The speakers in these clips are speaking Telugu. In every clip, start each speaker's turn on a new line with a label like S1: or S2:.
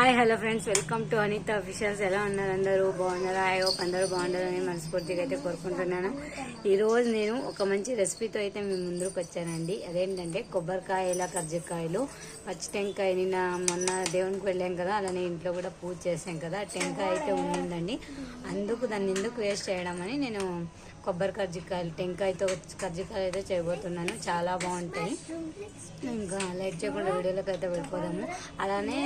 S1: Hi hello friends welcome to Anitha officials ఎలా ఉన్నారు అందరూ? బాగున్నారా? ఐ హోప్ అందరూ బాగుండాలని మనస్ఫూర్తిగా అయితే కోరుకుంటున్నాను. ఈరోజు నేను ఒక మంచి రెసిపీతో అయితే మీ ముందుకు వచ్చానండి. అదేంటంటే కొబ్బరికాయల కర్జకాయలు పచ్చి టెంకాయ నిన్న మొన్న దేవునికి వెళ్ళాం కదా అలానే ఇంట్లో కూడా పూజ చేసాం కదా టెంకాయ అయితే ఉండిందండి. అందుకు దాన్ని ఎందుకు వేస్ట్ చేయడం అని నేను కొబ్బరి కర్జికాయలు టెంకాయతో కర్జికాయలు అయితే చేయబోతున్నాను. చాలా బాగుంటాయి. ఇంకా లైక్ చేయకుండా వీడియోలోకి అయితే వెళ్ళిపోదాము. అలానే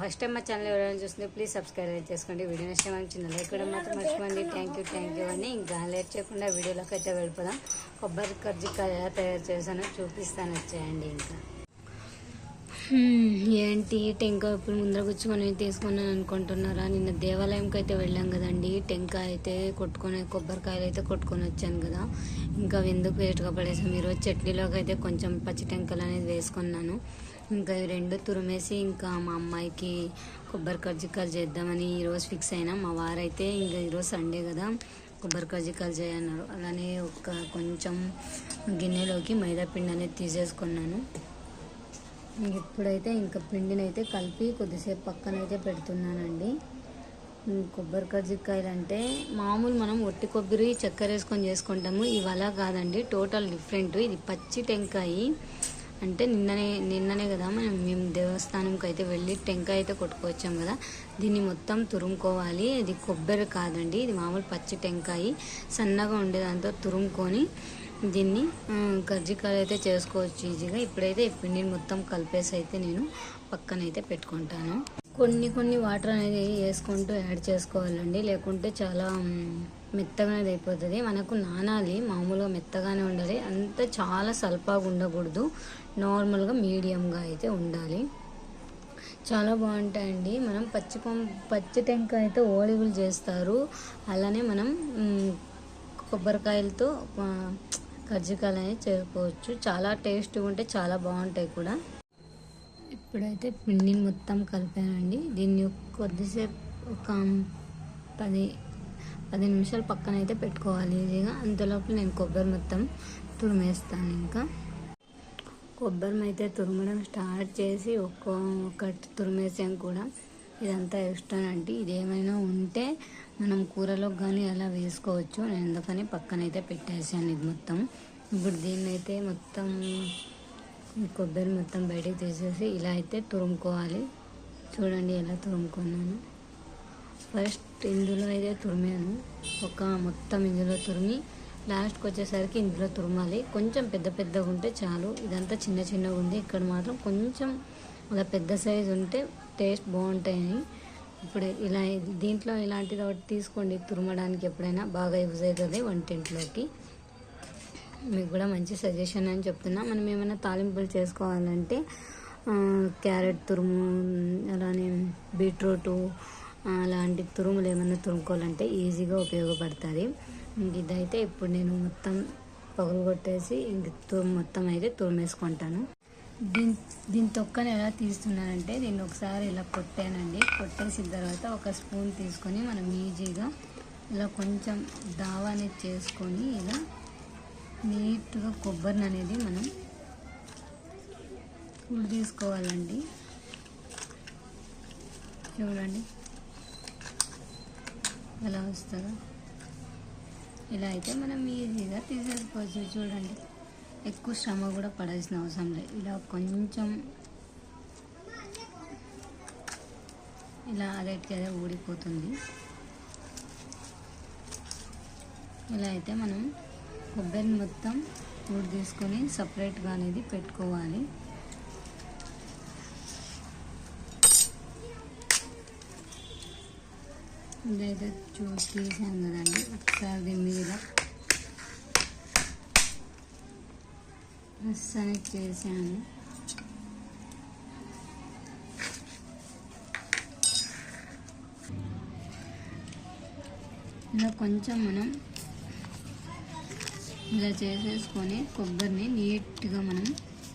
S1: ఫస్ట్ టైం మా ఛానల్ ఎవరైనా చూస్తుంది ప్లీజ్ సబ్స్క్రైబ్ చేసుకోండి. వీడియో నష్టం అని చిన్న లైక్ కూడా మాత్రం మర్చిపోండి. థ్యాంక్ యూ థ్యాంక్ యూ అని ఇంకా లేట్ చేయకుండా వీడియోలోకి అయితే వెళ్ళిపోదాం. కొబ్బరి కర్జికాయ ఎలా తయారు చేశానో చూపిస్తాను. వచ్చేయండి ఇంకా. ఏంటి? టెంకాయ ఇప్పుడు ముందర కూర్చుకొని తీసుకున్నాను అనుకుంటున్నారా? నిన్న దేవాలయంకి అయితే వెళ్ళాం కదండి. టెంకాయ అయితే కొట్టుకొని కొబ్బరికాయలు అయితే కొట్టుకొని వచ్చాను కదా. ఇంకా అవి ఎందుకు వేస్ట్గా పడేసాం? ఈరోజు చట్నీలోకి అయితే కొంచెం పచ్చి టెంకాయలు అనేది వేసుకున్నాను. ఇంకా ఈ రెండు తురిమేసి ఇంకా మా అమ్మాయికి కొబ్బరి కజ్జికాయలు చేద్దామని ఈరోజు ఫిక్స్ అయినా. మా వారైతే ఇంకా ఈరోజు సండే కదా కొబ్బరి కజ్జికాయలు చేయన్నారు. అలానే ఒక కొంచెం గిన్నెలోకి మైదా పిండి అనేది తీసేసుకున్నాను. ఇప్పుడైతే ఇంకా పిండిని అయితే కలిపి కొద్దిసేపు పక్కన అయితే పెడుతున్నానండి. కొబ్బరి కజ్జికాయలు అంటే మామూలు మనం ఒట్టి కొబ్బరి చక్కెర వేసుకొని చేసుకుంటాము. ఇవి అలా కాదండి టోటల్ డిఫరెంట్. ఇది పచ్చి టెంకాయ. అంటే నిన్ననే నిన్ననే కదా మనం మేము దేవస్థానంకి అయితే వెళ్ళి టెంకాయ అయితే కొట్టుకొచ్చాం కదా. దీన్ని మొత్తం తురుముకోవాలి. ఇది కొబ్బరి కాదండి ఇది మామూలు పచ్చి టెంకాయ. సన్నగా ఉండేదాంతో తురుముకొని దీన్ని కజ్జికాయలు అయితే చేసుకోవచ్చు ఈజీగా. ఇప్పుడైతే ఈ పిండిని మొత్తం కలిపేసి అయితే నేను పక్కనైతే పెట్టుకుంటాను. కొన్ని కొన్ని వాటర్ అనేది వేసుకుంటూ యాడ్ చేసుకోవాలండి. లేకుంటే చాలా మెత్తగా అనేది అయిపోతుంది. మనకు నానాలి మామూలుగా మెత్తగానే ఉండాలి. అంత చాలా సల్పాగా ఉండకూడదు. నార్మల్గా మీడియంగా అయితే ఉండాలి. చాలా బాగుంటాయండి. మనం పచ్చి పచ్చి టెంకాయ అయితే ఓలిగులు చేస్తారు. అలానే మనం కొబ్బరికాయలతో కజ్జికాయలు అనేది చేసుకోవచ్చు చాలా టేస్ట్గా ఉంటే చాలా బాగుంటాయి కూడా. ఇప్పుడైతే పిండిని మొత్తం కలిపానండి. దీన్ని కొద్దిసేపు ఒక పది పది నిమిషాలు పక్కన అయితే పెట్టుకోవాలి ఈజీగా. అంతలోపు నేను కొబ్బరి మొత్తం తురిమేస్తాను ఇంకా. కొబ్బరి అయితే తురమడం స్టార్ట్ చేసి ఒక్క ఒకటి తురిమేసాం కూడా. ఇదంతా ఇష్టమేనండి ఇది ఏమైనా ఉంటే మనం కూరలో కానీ అలా వేసుకోవచ్చు. నేను ఎందుకని పక్కనైతే పెట్టేసాను ఇది మొత్తం. ఇప్పుడు దీన్నైతే మొత్తం కొబ్బరి మొత్తం బయటకు తీసేసి ఇలా అయితే తురుముకోవాలి. చూడండి ఎలా తురుముకున్నాను. ఫస్ట్ ఇందులో అయితే తురిమాను. ఒక మొత్తం ఇందులో తురిమి లాస్ట్కి వచ్చేసరికి ఇందులో తురమాలి. కొంచెం పెద్ద పెద్దగా ఉంటే చాలు. ఇదంతా చిన్న చిన్నగా ఉంది. ఇక్కడ మాత్రం కొంచెం అలా పెద్ద సైజు ఉంటే టేస్ట్ బాగుంటాయని ఇప్పుడు ఇలా దీంట్లో ఇలాంటిది ఒకటి తీసుకోండి తురమడానికి ఎప్పుడైనా బాగా యూజ్ అవుతుంది వంటింట్లోకి. మీకు కూడా మంచి సజెషన్ అని చెప్తున్నా. మనం ఏమైనా తాలింపులు చేసుకోవాలంటే క్యారెట్ తురుము అలానే బీట్రూటు అలాంటి తురుములు ఏమైనా తురుముకోవాలంటే ఈజీగా ఉపయోగపడుతుంది. ఇంక ఇదైతే ఇప్పుడు నేను మొత్తం పగులు కొట్టేసి ఇంక తురుము మొత్తం అయితే తురిమేసుకుంటాను. దీని దీని తొక్కని ఎలా తీస్తున్నానంటే దీన్ని ఒకసారి ఇలా కొట్టానండి. కొట్టేసిన తర్వాత ఒక స్పూన్ తీసుకొని మనం ఈజీగా ఇలా కొంచెం దావా అనేది చేసుకొని ఇలా నీట్గా కొబ్బరిని అనేది మనం ఉడి తీసుకోవాలండి. చూడండి. ఎలా వస్తుందో. ఇలా అయితే మనం ఈజీగా తీసేసుకోవచ్చు. చూడండి. ఎక్కువ శ్రమ కూడా పడాల్సిన అవసరం లేదు. ఇలా కొంచెం ఇలా అదైతే అదే ఊడిపోతుంది. ఇలా అయితే మనం కొబ్బరిని మొత్తం ఊడి తీసుకొని సపరేట్గా అనేది పెట్టుకోవాలి. ఇదైతే చూసి తీసాం కదండి. ఒకసారి దీని మీద ప్రెస్ చేశాను. ఇలా కొంచెం మనం ఇలా చేసేసుకొని కొబ్బరిని నీట్గా మనం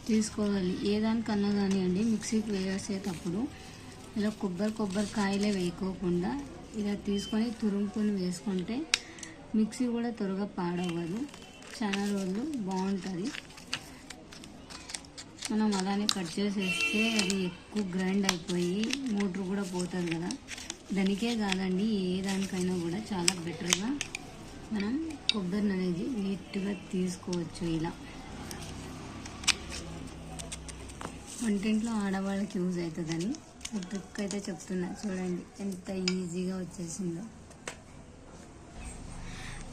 S1: తీసుకోవాలి. ఏ దానికన్నా కానివ్వండి మిక్సీకి వేసేటప్పుడు ఇలా కొబ్బరి కొబ్బరి కాయలే వేయకోకుండా ఇలా తీసుకొని తురుముకొని వేసుకుంటే మిక్సీ కూడా త్వరగా పాడవ్వదు. చాలా రోజులు బాగుంటుంది. మనం అలానే కట్ చేసేస్తే అది ఎక్కువ గ్రైండ్ అయిపోయి మూడు పోతుంది కదా. దానికే కాదండి ఏ దానికైనా కూడా చాలా బెటర్గా మనం కొబ్బరిని అనేది నీట్గా తీసుకోవచ్చు ఇలా. వంటింట్లో ఆడవాళ్ళకి యూజ్ అవుతుందని ట్రిక్ అయితే చెప్తున్నా. చూడండి ఎంత ఈజీగా వచ్చేసిందో.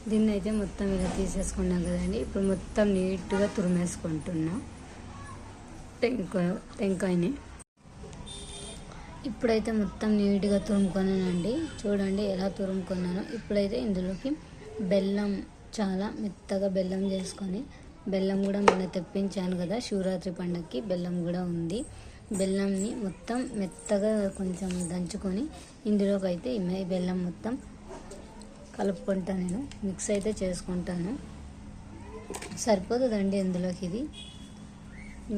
S1: దీన్ని అయితే మొత్తం ఇలా తీసేసుకున్నాం కదండి. ఇప్పుడు మొత్తం నీట్గా తురిమేసుకుంటున్నాం. టెంకాయ టెంకాయని. ఇప్పుడైతే మొత్తం నీట్గా తురుముకున్నానండి చూడండి ఎలా తురుముకున్నానో. ఇప్పుడైతే ఇందులోకి బెల్లం చాలా మెత్తగా బెల్లం చేసుకొని బెల్లం కూడా మొన్న తెప్పించాను కదా శివరాత్రి పండగకి బెల్లం కూడా ఉంది. బెల్లంని మొత్తం మెత్తగా కొంచెం దంచుకొని ఇందులోకి అయితే ఈ బెల్లం మొత్తం కలుపుకుంటాను నేను. మిక్స్ అయితే చేసుకుంటాను. సరిపోతుందండి ఇందులోకి ఇది?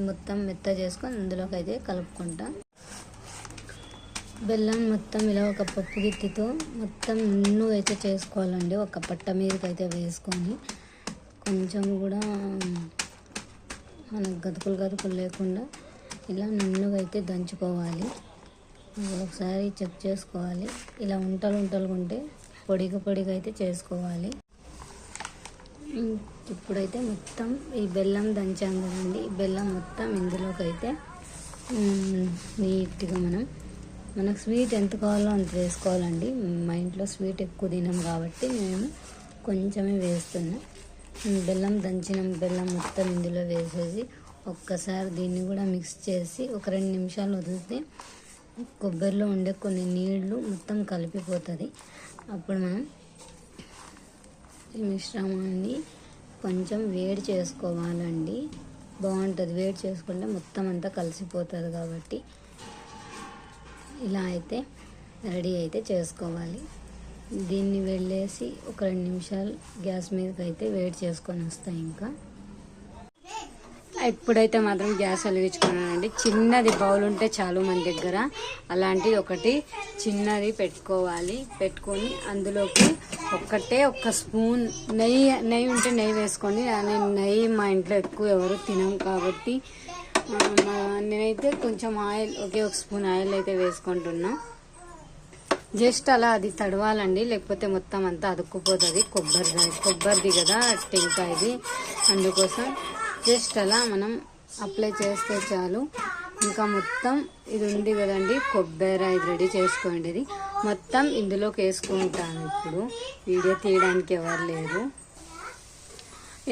S1: మొత్తం మెత్త చేసుకొని ఇందులోకి అయితే కలుపుకుంటా. బెల్లం మొత్తం ఇలా ఒక పప్పు గిత్తితో మొత్తం నున్ను అయితే చేసుకోవాలండి. ఒక పట్ట మీదకి అయితే వేసుకొని కొంచెం కూడా మనకు గతుకులు గతుకులు లేకుండా ఇలా నున్నుగా అయితే దంచుకోవాలి. ఒకసారి చెక్ చేసుకోవాలి. ఇలా ఉంటలు ఉంటలుగా ఉంటే పొడిగా పొడిగా అయితే చేసుకోవాలి. ఇప్పుడైతే మొత్తం ఈ బెల్లం దంచాం కదండి. ఈ బెల్లం మొత్తం ఇందులోకి అయితే నీట్గా మనం మనకు స్వీట్ ఎంత కావాలో అంత వేసుకోవాలండి. మా ఇంట్లో స్వీట్ ఎక్కువ తినం కాబట్టి మేము కొంచెమే వేస్తున్నాం. బెల్లం దంచిన. బెల్లం మొత్తం ఇందులో వేసేసి ఒక్కసారి దీన్ని కూడా మిక్స్ చేసి ఒక రెండు నిమిషాలు వదిలితే కొబ్బరిలో ఉండే కొన్ని నీళ్ళు మొత్తం కలిపిపోతుంది. అప్పుడు మనం ఈ మిశ్రమాన్ని కొంచెం వేడి చేసుకోవాలండి. బాగుంటుంది. వేడి చేసుకుంటే మొత్తం అంతా కలిసిపోతుంది కాబట్టి ఇలా అయితే రెడీ అయితే చేసుకోవాలి. దీన్ని వెళ్ళేసి ఒక రెండు నిమిషాలు గ్యాస్ మీదకి అయితే వేడి చేసుకొని వస్తాయి ఇంకా. ఇప్పుడైతే మాత్రం గ్యాస్ వెలిగించుకున్నానండి. చిన్నది బౌల్ ఉంటే చాలు మన దగ్గర. అలాంటిది ఒకటి చిన్నది పెట్టుకోవాలి. పెట్టుకొని అందులోకి ఒక్కటే ఒక్క స్పూన్ నెయ్యి నెయ్యి ఉంటే నెయ్యి వేసుకోండి నేను నెయ్యి మా ఇంట్లో ఎక్కువ ఎవరు తినం కాబట్టి నేనైతే కొంచెం ఆయిల్ ఒకే ఒక స్పూన్ ఆయిల్ అయితే వేసుకుంటున్నా. జస్ట్ అలా అది తడవాలండి. లేకపోతే మొత్తం అంతా అతుక్కుపోతుంది. కొబ్బరి కొబ్బరిది కదా టెంకాయది. అందుకోసం జస్ట్ అలా మనం అప్లై చేస్తే చాలు. ఇంకా మొత్తం ఇది ఉంది కదండి కొబ్బరి ఇది రెడీ చేసుకోండి ఇది. మొత్తం ఇందులోకి వేసుకుంటాను ఇప్పుడు. వీడియో తీయడానికి ఎవరు లేరు.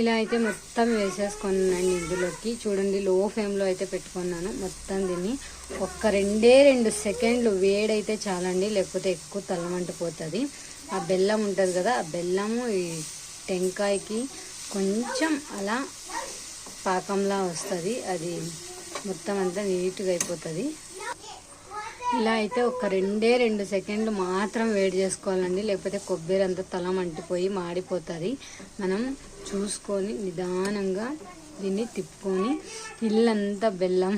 S1: ఇలా అయితే మొత్తం వేసేసుకున్నాను ఇందులోకి. చూడండి లో ఫ్లేమ్లో అయితే పెట్టుకున్నాను మొత్తం దీన్ని. ఒక్క రెండే రెండు సెకండ్లు వేడైతే చాలండి లేకపోతే ఎక్కువ తలమంటిపోతుంది ఆ బెల్లం ఉంటుంది కదా ఆ బెల్లము ఈ టెంకాయకి కొంచెం అలా పాకంలా వస్తుంది. అది మొత్తం అంతా నీట్గా అయిపోతుంది. ఇలా అయితే ఒక రెండే రెండు సెకండ్లు మాత్రం వేడి చేసుకోవాలండి. లేకపోతే కొబ్బరి అంతా తలం అంటిపోయి మాడిపోతుంది. మనం చూసుకొని నిదానంగా దీన్ని తిప్పుకొని ఇల్లంతా బెల్లం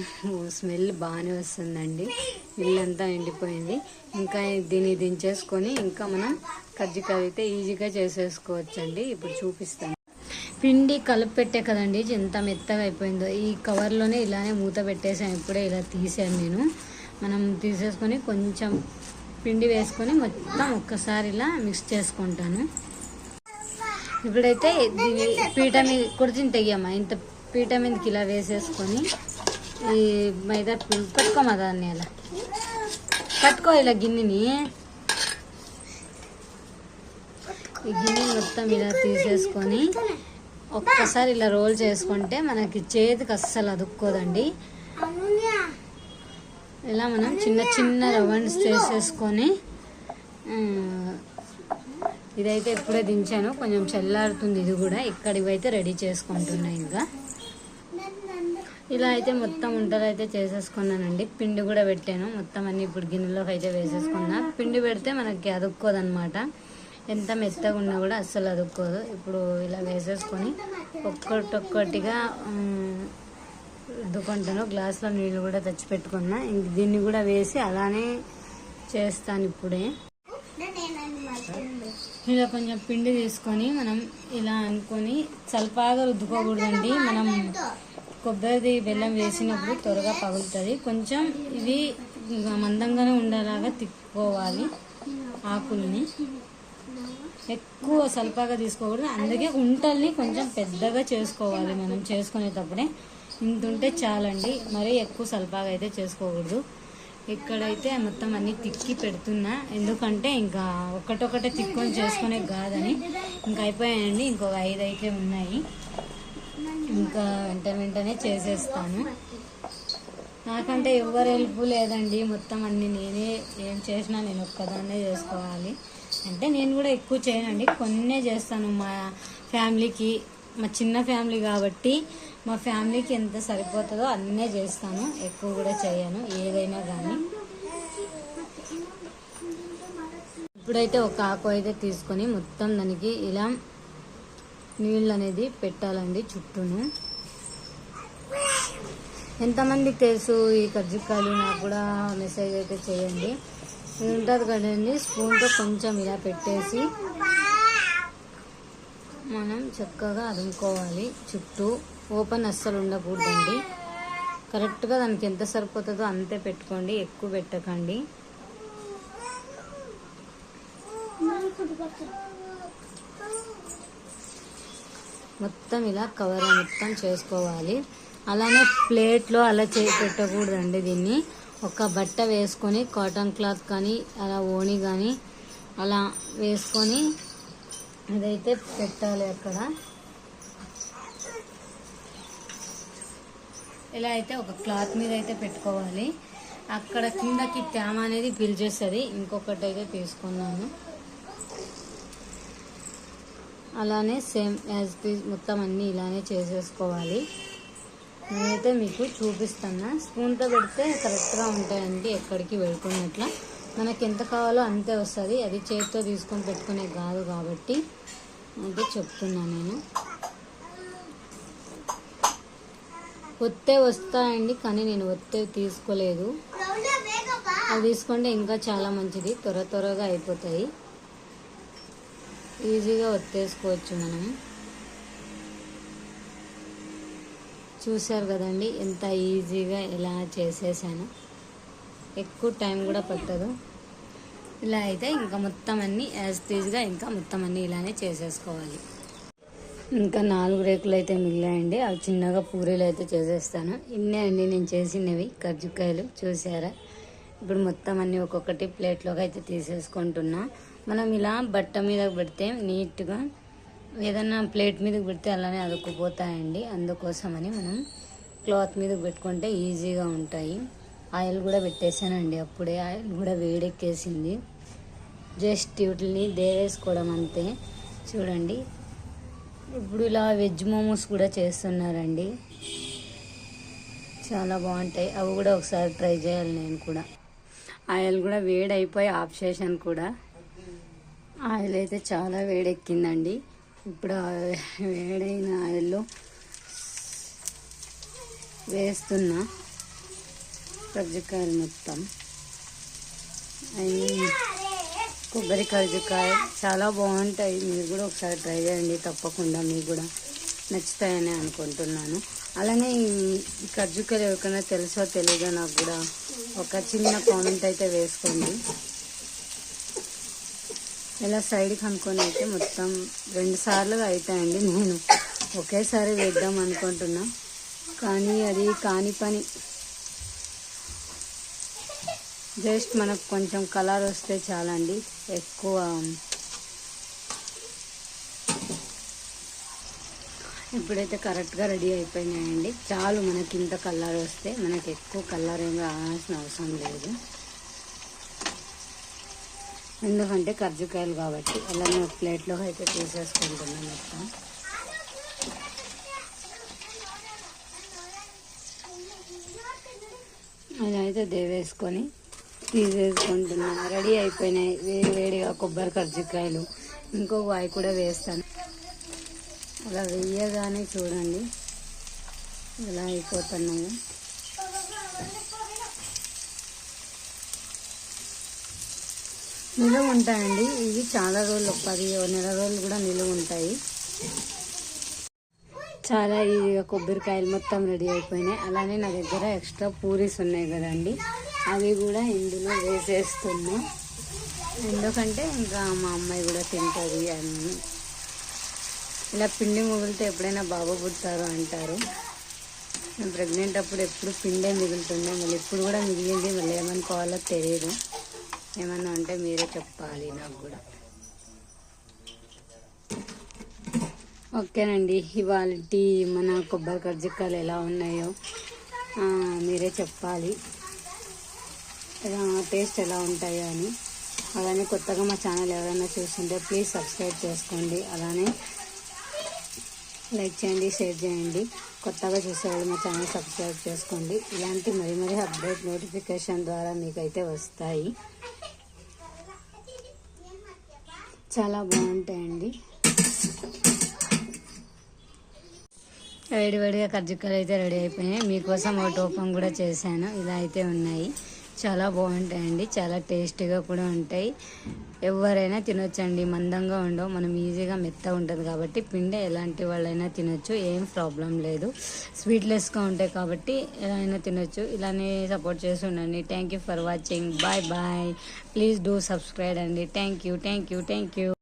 S1: స్మెల్ బాగానే వస్తుందండి. ఇల్లంతా ఎండిపోయింది. ఇంకా దీన్ని దించేసుకొని ఇంకా మనం కజ్జికాయ అయితే ఈజీగా చేసేసుకోవచ్చండి. ఇప్పుడు చూపిస్తాను. పిండి కలిపి పెట్టే కదండి ఎంత మెత్తగా అయిపోయిందో. ఈ కవర్లోనే ఇలానే మూత పెట్టేసాను ఇప్పుడే ఇలా తీసాను నేను. మనం తీసేసుకొని కొంచెం పిండి వేసుకొని మొత్తం ఒక్కసారి ఇలా మిక్స్ చేసుకుంటాను. ఇప్పుడైతే దీని పీట మీద కుడిచిన తెయ్యమ్మా ఇంత పీట మీదకి ఇలా వేసేసుకొని ఈ మైదా పట్టుకోమా దాన్ని అలా. పట్టుకో ఇలా గిన్నెని. ఈ గిన్నె మొత్తం ఇలా తీసేసుకొని ఒక్కసారి ఇలా రోల్ చేసుకుంటే మనకి చేతికి అస్సలు అదుక్కోదండి. ఇలా మనం చిన్న చిన్న రౌండ్స్ చేసేసుకొని ఇదైతే ఇప్పుడే దించాను. కొంచెం చల్లారుతుంది ఇది కూడా. ఇక్కడ ఇవైతే రెడీ చేసుకుంటున్నా ఇంకా. ఇలా అయితే మొత్తం వంటలు అయితే చేసేసుకున్నానండి. పిండి కూడా పెట్టాను. మొత్తం అన్ని ఇప్పుడు గిన్నెలోకి అయితే వేసేసుకున్నా. పిండి పెడితే మనకి అదుక్కోదు అనమాట ఎంత మెత్తగా ఉన్నా కూడా అస్సలు అదుక్కోదు. ఇప్పుడు ఇలా వేసేసుకొని ఒక్కటొక్కటిగా ఉమ్, రుద్దుకుంటాను గ్లాస్లో నీళ్ళు కూడా తెచ్చిపెట్టుకున్నా. ఇంక దీన్ని కూడా వేసి అలానే చేస్తాను ఇప్పుడే. ఇలా కొంచెం పిండి తీసుకొని మనం ఇలా అనుకొని చల్పాగా రుద్దుకోకూడదండి. మనం కొబ్బరిది బెల్లం వేసినప్పుడు త్వరగా పగులుతుంది. కొంచెం ఇది మందంగానే ఉండేలాగా తిప్పుకోవాలి ఆకుల్ని. ఎక్కువ సల్పాగా తీసుకోకూడదు. అందుకే ఉంటల్ని కొంచెం పెద్దగా చేసుకోవాలి మనం చేసుకునేటప్పుడే. ఇంత ఉంటే చాలండి. మరీ ఎక్కువ సల్పాగా అయితే చేసుకోకూడదు. ఇక్కడైతే మొత్తం అన్ని తిక్కి పెడుతున్నా. ఎందుకంటే ఇంకా ఒకటొకటే తిక్కొని చేసుకునే కాదని ఇంకా అయిపోయాయండి. ఇంకొక ఐదు అయితే ఉన్నాయి. ఇంకా వెంట వెంటనే చేసేస్తాను. నాకంటే ఎవరు హెల్ప్ లేదండి. మొత్తం అన్ని నేనే ఏం చేసినా నేను ఒక్కదాన్నే చేసుకోవాలి. అంటే నేను కూడా ఎక్కువ చేయనండి. కొన్నే చేస్తాను మా ఫ్యామిలీకి మా చిన్న ఫ్యామిలీ కాబట్టి మా ఫ్యామిలీకి ఎంత సరిపోతుందో అన్నే చేస్తాను. ఎక్కువ కూడా చేయను ఏదైనా కానీ ఇప్పుడైతే ఒక ఆకు అయితే తీసుకొని మొత్తం దానికి ఇలా నీళ్ళు అనేది పెట్టాలండి చుట్టూను. ఎంతమందికి తెలుసు ఈ కజ్జికాయలు నాకు కూడా మెసేజ్ అయితే చేయండి. ఉంటుంది కదండి. స్పూన్తో కొంచెం ఇలా పెట్టేసి మనం చక్కగా అదుముకోవాలి. చుట్టూ ఓపెన్ అస్సలు ఉండకూడదండి. కరెక్ట్గా దానికి ఎంత సరిపోతుందో అంతే పెట్టుకోండి. ఎక్కువ పెట్టకండి. మొత్తం ఇలా కవర్ మొత్తం చేసుకోవాలి. అలానే ప్లేట్లో అలా చే పెట్టకూడదండి దీన్ని. ఒక బట్ట వేసుకొని కాటన్ క్లాత్ కానీ అలా ఓణి కానీ అలా వేసుకొని అదైతే పెట్టాలి అక్కడ. ఇలా అయితే ఒక క్లాత్ మీద అయితే పెట్టుకోవాలి. అక్కడ కిందకి తేమ అనేది పిలిచేస్తుంది ఇంకొకటి అయితే తీసుకున్నాను. అలానే సేమ్ యాజ్ మొత్తం అన్నీ ఇలానే చేసేసుకోవాలి. నేనైతే మీకు చూపిస్తాను స్పూన్తో పెడితే కరెక్ట్గా ఉంటాయండి ఎక్కడికి వెళ్ళుకున్నట్లా మనకి ఎంత కావాలో అంతే వస్తుంది. అది చేతితో తీసుకొని పెట్టుకునే కాదు కాబట్టి అంటే చెప్తున్నాను నేను. ఒత్తే వస్తాయండి కానీ నేను ఒత్తే తీసుకోలేదు. అది తీసుకుంటే ఇంకా చాలా మంచిది. త్వర త్వరగా అయిపోతాయి. ఈజీగా ఒత్తేసుకోవచ్చు మనం చూశారు కదండి ఎంత ఈజీగా ఎలా చేసేసాను. ఎక్కువ టైం కూడా పట్టదు. ఇలా అయితే ఇంకా మొత్తం అన్నీ యాజ్ తీజ్గా ఇంకా మొత్తం అన్నీ ఇలానే చేసేసుకోవాలి. ఇంకా నాలుగు రేకులు అయితే మిగిలాయండి అవి చిన్నగా పూరీలు అయితే చేసేస్తాను. ఇన్నే అండి నేను చేసినవి కజ్జికాయలు చూసారా ఇప్పుడు మొత్తం అన్నీ ఒక్కొక్కటి ప్లేట్లోకి అయితే తీసేసుకుంటున్నా. మనం ఇలా బట్ట మీద పెడితే నీట్గా ఏదన్నా ప్లేట్ మీదకి పెడితే అలానే అదుక్కుపోతాయండి అందుకోసమని మనం క్లాత్ మీద పెట్టుకుంటే ఈజీగా ఉంటాయి. ఆయిల్ కూడా పెట్టేశానండి అప్పుడే. ఆయిల్ కూడా వేడెక్కేసింది. జస్ట్ వీటిని దేవేసుకోవడం అంతే. చూడండి. ఇప్పుడు ఇలా వెజ్ మోమోస్ కూడా చేస్తున్నారండి. చాలా బాగుంటాయి. అవి కూడా ఒకసారి ట్రై చేయాలి నేను కూడా. ఆయిల్ కూడా వేడైపోయి ఆఫ్ చేశాను కూడా. ఆయిల్ అయితే చాలా వేడెక్కిందండి. ఇప్పుడు వేడైన ఆయిల్లో వేస్తున్నా. కజ్జికాయలు మొత్తం. అవి కొబ్బరి కజ్జికాయ చాలా బాగుంటాయి. మీరు కూడా ఒకసారి ట్రై చేయండి తప్పకుండా మీకు కూడా నచ్చుతాయని అనుకుంటున్నాను. అలానే ఈ కజ్జికాయలు ఎవరికైనా తెలుసో తెలియదో నాకు కూడా ఒక చిన్న కామెంట్ అయితే వేసుకోండి. ఇలా సైడ్కి అనుకొని అయితే మొత్తం రెండు సార్లుగా అవుతాయండి నేను. ఒకేసారి వేద్దాం అనుకుంటున్నా. కానీ అది కాని పని. జస్ట్ మనకు కొంచెం కలర్ వస్తే చాలండి. ఎక్కువ ఇప్పుడైతే కరెక్ట్గా రెడీ అయిపోయినాయండి. చాలు మనకి ఇంత కలర్ వస్తే మనకి ఎక్కువ కలర్ ఏం రావాల్సిన అవసరం లేదు. ఎందుకంటే కర్జుకాయలు కాబట్టి. అలానే ఒక ప్లేట్లో అయితే తీసేసుకుంటున్నాను మొత్తం. అలా అయితే దేవేసుకొని తీసేసుకుంటున్నాను. రెడీ అయిపోయినాయి. వేడి వేడిగా కొబ్బరి కర్జికాయలు. ఇంకో వాయి కూడా వేస్తాను. అలా వేయగానే చూడండి. ఇలా అయిపోతున్నాయి. నిలువ ఉంటాయండి. ఇవి చాలా రోజులు ఒక పది ఓ నెల రోజులు కూడా నిలువ ఉంటాయి. చాలా ఈజీగా కొబ్బరికాయలు మొత్తం రెడీ అయిపోయినాయి. అలానే నా దగ్గర ఎక్స్ట్రా పూరీస్ ఉన్నాయి కదండి. అవి కూడా ఇందులో వేసేస్తున్నాం. ఎందుకంటే ఇంకా మా అమ్మాయి కూడా తింటుంది అన్నీ ఇలా పిండి మిగిలితే ఎప్పుడైనా బాబు పుడతారు అంటారు. నేను ప్రెగ్నెంట్ అప్పుడు ఎప్పుడు పిండే మిగులుతుండే. మళ్ళీ ఇప్పుడు కూడా మిగిలింది మళ్ళీ ఏమనుకోవాలో తెలియదు. ఏమన్నా అంటే మీరే చెప్పాలి నాకు కూడా. ఓకేనండి ఇవాళ మన కొబ్బరి కజ్జికాయలు ఎలా ఉన్నాయో మీరే చెప్పాలి. ఎలా టేస్ట్ ఎలా ఉంటాయో అని. అలానే కొత్తగా మా ఛానల్ ఎవరైనా చూస్తుంటే ప్లీజ్ సబ్స్క్రైబ్ చేసుకోండి. అలానే లైక్ చేయండి షేర్ చేయండి. కొత్తగా చూసేవాళ్ళు మా ఛానల్ సబ్స్క్రైబ్ చేసుకోండి. ఇలాంటి మరి మరి అప్డేట్ నోటిఫికేషన్ ద్వారా మీకైతే వస్తాయి. చాలా బాగుంటాయండి. వేడి వేడిగా కజ్జికాయలు అయితే రెడీ అయిపోయినాయి. మీకోసం ఒక ఓపెన్ కూడా చేశాను. ఇలా అయితే ఉన్నాయి. చాలా బాగుంటాయండి. చాలా టేస్టీగా కూడా ఉంటాయి. ఎవరైనా తినొచ్చండి. మందంగా ఉండవు. మనం ఈజీగా మెత్తగా ఉంటుంది కాబట్టి పిండి ఎలాంటి వాళ్ళైనా తినొచ్చు. ఏం ప్రాబ్లం లేదు. స్వీట్లెస్గా ఉంటాయి కాబట్టి ఎలా అయినా తినొచ్చు. ఇలానే సపోర్ట్ చేసి ఉండండి. Thank you for watching. Bye bye. Please do subscribe అండి. Thank you. Thank you. Thank you.